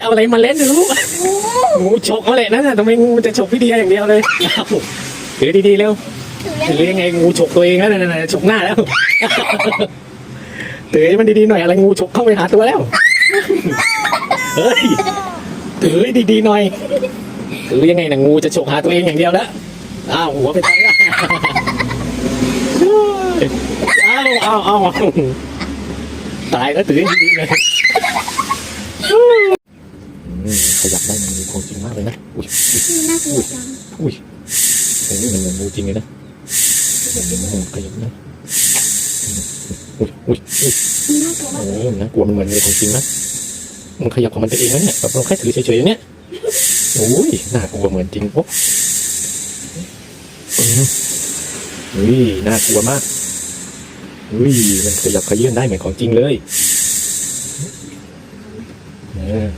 เอาอะไรมาเล่นลูกงูฉกเขาเลยนั่นน่ะทำไมงูจะฉกพี่เดียอย่างเดียวเลยเอาถือดีๆเร็วถือถือยังไงงูฉกตัวเองแล้วนั่นน่ะฉกหน้าแล้วถือให้มันดีๆหน่อยอะไรงูฉกเข้าไปหาตัวแล้วเฮ้ยถือให้ดีๆหน่อยถือยังไงนะงูจะฉกหาตัวเองอย่างเดียวแล้วอ้าวหัวไปทางนั้นอ้าวอ้าวอ้าวตายแล้วถือให้ดีๆเลยขยับ ได้มันมีของจริงมากเลยนะ อุ้ยน่ากลัวจังอุ้ยโอ้ยมันเหมือนงูจริงเลยนะอืมขยับนะอุ้ยอุ้ยอุ้ยน่ากลัวมากโอ้ยน่ากลัวมันเหมือนงูของจริงนะ มันขยับของมันไปเองนะเนี่ยแบบเราแค่ถือเฉยๆอย่างเนี้ยโอ้ยน่ากลัวเหมือนจริงโอ้อืมอุ้ยน่ากลัวมากอุ้ยมันขยับขยื่นได้เหมือนของจริงเลยเออ